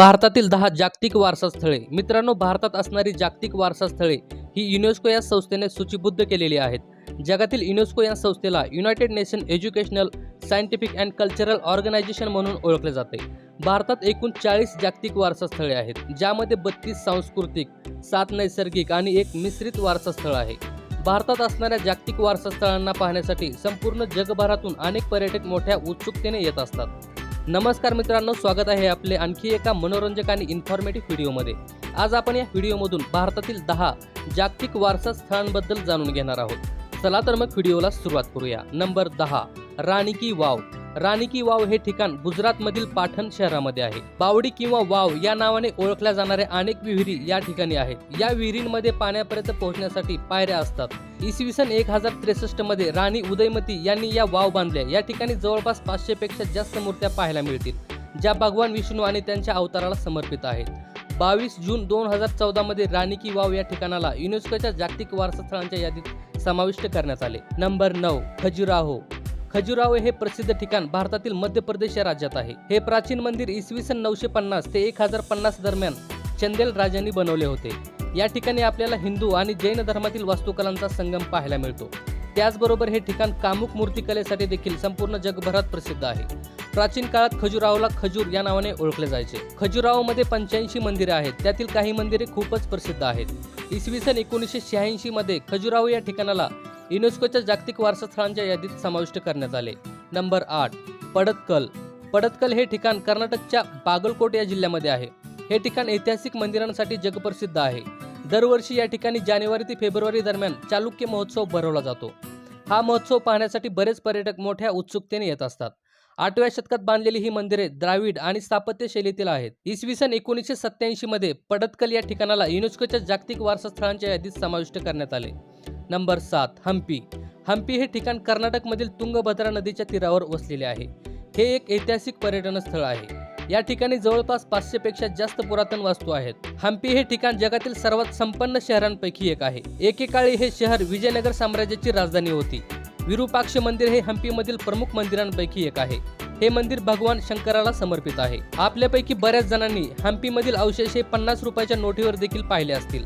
भारतातील दहा जागतिक वारसा स्थळे मित्रांनो भारतात असणारी जागतिक वारसा स्थळे ही युनेस्को या संस्थेने सूचीबद्ध केलेली आहेत. जगातील युनेस्को या संस्थेला United Nation Educational Scientific and Cultural Organization म्हणून ओळखले जाते. भारतात एकूण चाळीस जागतिक वारसा स्थळे आहेत ज्यामध्ये बत्तीस सांस्कृतिक सात नैसर्गिक आणि एक मिश्रित वारसा स्थळ आहे. भारतात असणाऱ्या जागतिक वारसा स्थळांना पाहण्यासाठी संपूर्ण जगभरातून अनेक पर्यटक मोठ्या उत्सुकतेने येत असतात. नमस्कार मित्रांनो स्वागत आहे आपले आणखी एका मनोरंजक आणि इन्फॉर्मेटिव्ह व्हिडिओमध्ये. आज आपण या व्हिडिओमधून भारतातील दहा जागतिक वारसा स्थळांबद्दल जाणून घेणार आहोत. चला तर मग व्हिडिओला सुरुवात करूया. नंबर दहा राणी की वाव. राणी की वाव हे ठिकाण गुजरातमधील पाठण शहरामध्ये आहे. बावडी किंवा वाव या नावाने ओळखल्या जाणाऱ्या अनेक विहिरी या ठिकाणी आहेत. या विहिरींमध्ये पाण्यापर्यंत पोहोचण्यासाठी पायऱ्या असतात. इसवी सन एक हजार त्रेसष्टमध्ये राणी उदयमती यांनी या वाव बांधल्या. या ठिकाणी जवळपास पाचशे पेक्षा जास्त मूर्त्या पाहायला मिळतील ज्या भगवान विष्णू आणि त्यांच्या अवताराला समर्पित आहेत. बावीस जून दोन हजार चौदा मध्ये राणी की वाव या ठिकाणाला युनेस्कोच्या जागतिक वारसा स्थळांच्या यादीत समाविष्ट करण्यात आले. नंबर नऊ खजुराहो. खजुराहो हे प्रसिद्ध ठिकाण भारतातील मध्य प्रदेश या राज्यात आहे. हे प्राचीन मंदिर इसवी सन नऊशे पन्नास ते एक हजार पन्नास दरम्यान चंदेल राजांनी बनवले होते. या ठिकाणी आपल्याला हिंदू आणि जैन धर्मातील वास्तुकलांचा संगम पाहायला मिळतो. त्याचबरोबर हे ठिकाण कामुक मूर्तिकलेसाठी देखील संपूर्ण जगभरात प्रसिद्ध आहे. प्राचीन काळात खजुराहोला खजूर या नावाने ओळखले जायचे. खजुरावमध्ये पंच्याऐंशी मंदिरे आहेत. त्यातील काही मंदिरे खूपच प्रसिद्ध आहेत. इसवी सन एकोणीसशे शहाऐंशी मध्ये खजुराहो या ठिकाणाला युनेस्कोच्या जागतिक वारसास्थळांच्या यादीत समाविष्ट करण्यात आले. नंबर आठ पडतकल. पडतकल हे ठिकाण कर्नाटकच्या बागलकोट या जिल्ह्यामध्ये आहे. हे ठिकाण ऐतिहासिक मंदिरांसाठी जगप्रसिद्ध आहे. दरवर्षी या ठिकाणी जानेवारी ते फेब्रुवारी दरम्यान चालुक्य महोत्सव भरवला जातो. हा महोत्सव पाहण्यासाठी बरेच पर्यटक मोठ्या उत्सुकतेने येत असतात. आठव्या शतकात बांधलेली ही मंदिरे द्राविड आणि स्थापत्य शैलीतील आहेत. इसवी सन एकोणीसशे सत्याऐंशी मध्ये पडतकल या ठिकाणाला युनेस्कोच्या जागतिक वारसा स्थळांच्या यादीत समाविष्ट करण्यात आले. नंबर सात हम्पी. हम्पी हे ठिकाण कर्नाटकमधील तुंगभद्रा नदीच्या तीरावर वसलेले आहे. हे एक ऐतिहासिक पर्यटन स्थळ आहे. या ठिकाणी जवळपास पाचशेपेक्षा जास्त पुरातन वास्तू आहेत. हम्पी हे ठिकाण जगातील सर्वात संपन्न शहरांपैकी एक आहे. एकेकाळी हे शहर विजयनगर साम्राज्याची राजधानी होती. विरूपाक्ष मंदिर हे हम्पीमधील प्रमुख मंदिरांपैकी एक आहे. हे मंदिर भगवान शंकराला समर्पित आहे. आपल्यापैकी बऱ्याच जणांनी हम्पीमधील अवशेष हे पन्नास रुपयाच्या नोटीवर देखील पाहिले असतील.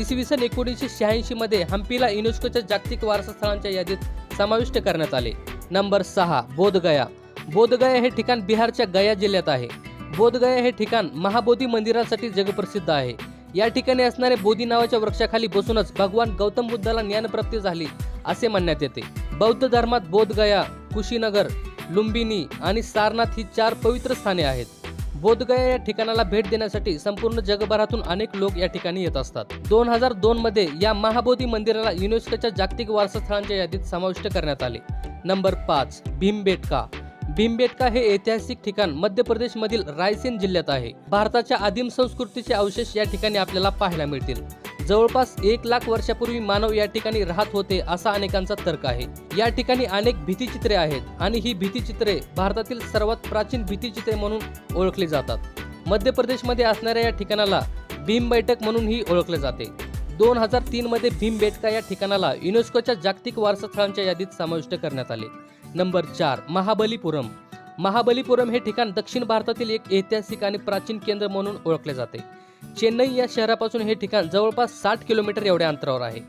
इसवी सन एकोणीसशे शहाऐंशी मध्ये हम्पीला युनेस्कोच्या जागतिक वारसा स्थळांच्या यादीत समाविष्ट करण्यात आले. नंबर सहा बोधगया. बोधगया हे ठिकाण बिहारच्या गया जिल्ह्यात आहे. बोधगया हे ठिकाण महाबोधी मंदिरासाठी जगप्रसिद्ध आहे. या ठिकाणी असणारे बोधी नावाच्या वृक्षाखाली बसूनच भगवान गौतम बुद्धाला ज्ञानप्राप्ती झाली असे म्हणण्यात येते. बौद्ध धर्मात बोधगया कुशीनगर लुंबिनी आणि सारनाथ ही चार पवित्र स्थाने आहेत. बोधगया या ठिकाणाला भेट देण्यासाठी संपूर्ण जगभरातून अनेक लोक या ठिकाणी येत असतात. दोन हजार दोन मध्ये या महाबोधी मंदिराला युनेस्कोच्या जागतिक वारसास्थळांच्या यादीत समाविष्ट करण्यात आले. नंबर पाच भीमबेटका भीमबेटका हे ऐतिहासिक ठिकाण मध्य प्रदेशमधील रायसेन जिल्ह्यात आहे. भारताच्या आदिम संस्कृतीचे अवशेष या ठिकाणी आपल्याला पाहायला मिळतील. जवळपास एक लाख वर्षापूर्वी मानव या ठिकाणी राहत होते असा अनेकांचा तर्क आहे. या ठिकाणी अनेक भीतीचित्रे आहेत आणि ही भीतीचित्रे भारतातील सर्वात प्राचीन भीतीचित्रे म्हणून ओळखली जातात. मध्य प्रदेशमध्ये असणाऱ्या या ठिकाणाला भीम बैठक म्हणूनही ओळखले जाते. दोन हजार तीन मध्ये भीमबेटका या ठिकाणाला युनेस्कोच्या जागतिक वारसा स्थळांच्या यादीत समाविष्ट करण्यात आले. नंबर चार महाबलीपुरम. महाबलीपुरम हे ठिकाण दक्षिण भारतातील एक ऐतिहासिक आणि प्राचीन केंद्र म्हणून ओळखले जाते. चेन्नई या शहरापासून हे ठिकाण जवळपास साठ किलोमीटर एवढ्या अंतरावर आहे.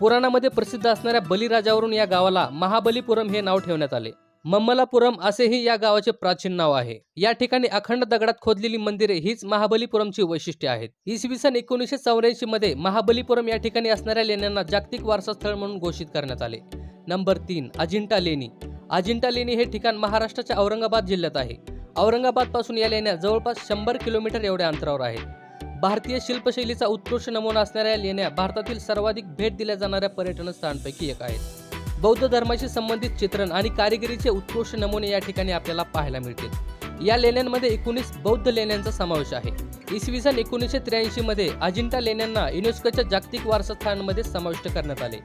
पुराणामध्ये प्रसिद्ध असणाऱ्या बलिराजावरून या गावाला महाबलीपुरम हे नाव ठेवण्यात आले. मम्मलापुरम असेही या गावाचे प्राचीन नाव आहे. या ठिकाणी अखंड दगडात खोदलेली मंदिरे हीच महाबलीपुरमची वैशिष्ट्ये आहेत. इसवी सन एकोणीसशे चौऱ्याऐंशी मध्ये महाबलीपुरम या ठिकाणी असणाऱ्या लेण्यांना जागतिक वारसा स्थळ म्हणून घोषित करण्यात आले. नंबर तीन अजिंठा लेणी. अजिंठा लेणी हे ठिकाण महाराष्ट्राच्या औरंगाबाद जिल्ह्यात आहे. औरंगाबादपासून या लेण्या जवळपास शंभर किलोमीटर एवढ्या अंतरावर आहेत. भारतीय शिल्पशैलीचा उत्कृष्ट नमुना असणाऱ्या लेण्या भारतातील सर्वाधिक भेट दिल्या जाणाऱ्या पर्यटन स्थळांपैकी एक आहेत. बौद्ध धर्माशी संबंधित चित्रण आणि कारिगिरीचे उत्कृष्ट नमुने या ठिकाणी आपल्याला पाहायला मिळतील. या लेण्यांमध्ये एकोणीस बौद्ध लेण्यांचा समावेश आहे. इसवी सन एकोणीसशे त्र्याऐंशी मध्ये अजिंठा लेण्यांना युनेस्कोच्या जागतिक वारसा स्थळांमध्ये समाविष्ट करण्यात आले.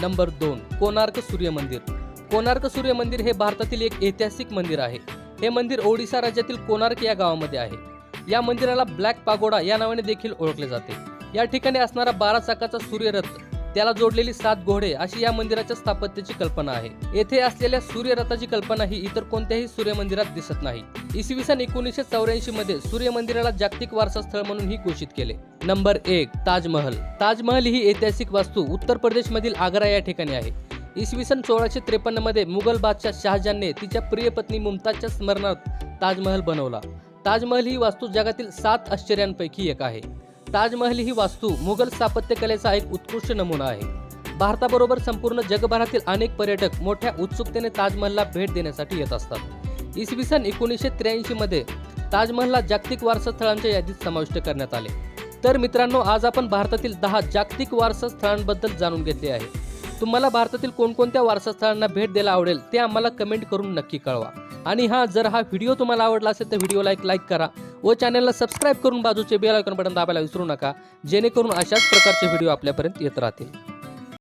नंबर दोन कोणार्क सूर्य मंदिर कोणार्क सूर्य मंदिर हे भारतातील एक ऐतिहासिक मंदिर आहे. हे मंदिर ओडिसा राज्यातील कोणार्क या गावामध्ये आहे. या मंदिराला ब्लॅक पागोडा या नावाने देखील ओळखले जाते. या ठिकाणी असणारा बारा चाकाचा सूर्यरथ त्याला जोडलेली सात घोडे अशी या मंदिराच्या स्थापत्याची कल्पना आहे. येथे असलेल्या सूर्यरथाची कल्पना ही इतर कोणत्याही सूर्य मंदिरात दिसत नाही. इसवी सन एकोणीसशे चौऱ्याऐंशी मध्ये सूर्य मंदिराला जागतिक वारसा स्थळ म्हणून ही घोषित केले. नंबर एक ताजमहल. ताजमहल ही ऐतिहासिक वास्तू उत्तर प्रदेश मधील आग्रा या ठिकाणी आहे. इसवी सन सोळाशे त्रेपन्नमध्ये मुघल बादशाह शहाजहानने तिच्या प्रिय पत्नी मुमताजच्या स्मरणार्थ ताजमहल बनवला. ताजमहल ही वास्तू जगातील सात आश्चर्यांपैकी एक आहे. ताजमहल ही वास्तू मुघल स्थापत्यकलेचा एक उत्कृष्ट नमुना आहे. भारताबरोबर संपूर्ण जगभरातील अनेक पर्यटक मोठ्या उत्सुकतेने ताजमहलला भेट देण्यासाठी येत असतात. इसवी सन एकोणीसशे त्र्याऐंशीमध्ये ताजमहलला जागतिक वारसा स्थळांच्या यादीत समाविष्ट करण्यात आले. तर मित्रांनो आज आपण भारतातील दहा जागतिक वारसा स्थळांबद्दल जाणून घेतले आहे. तुम्हाला भारतातील कोणकोणत्या वारसा स्थळांना भेट द्यायला आवडेल ते आम्हाला कमेंट करून नक्की कळवा. आणि हा जर हा व्हिडिओ तुम्हाला आवडला असेल तर व्हिडिओला एक लाईक करा व चॅनलला सबस्क्राईब करून बाजूचे बेल आयकॉन बटन दाबायला विसरू नका. जेणेकरून अशाच प्रकारचे व्हिडिओ आपल्यापर्यंत येत राहतील.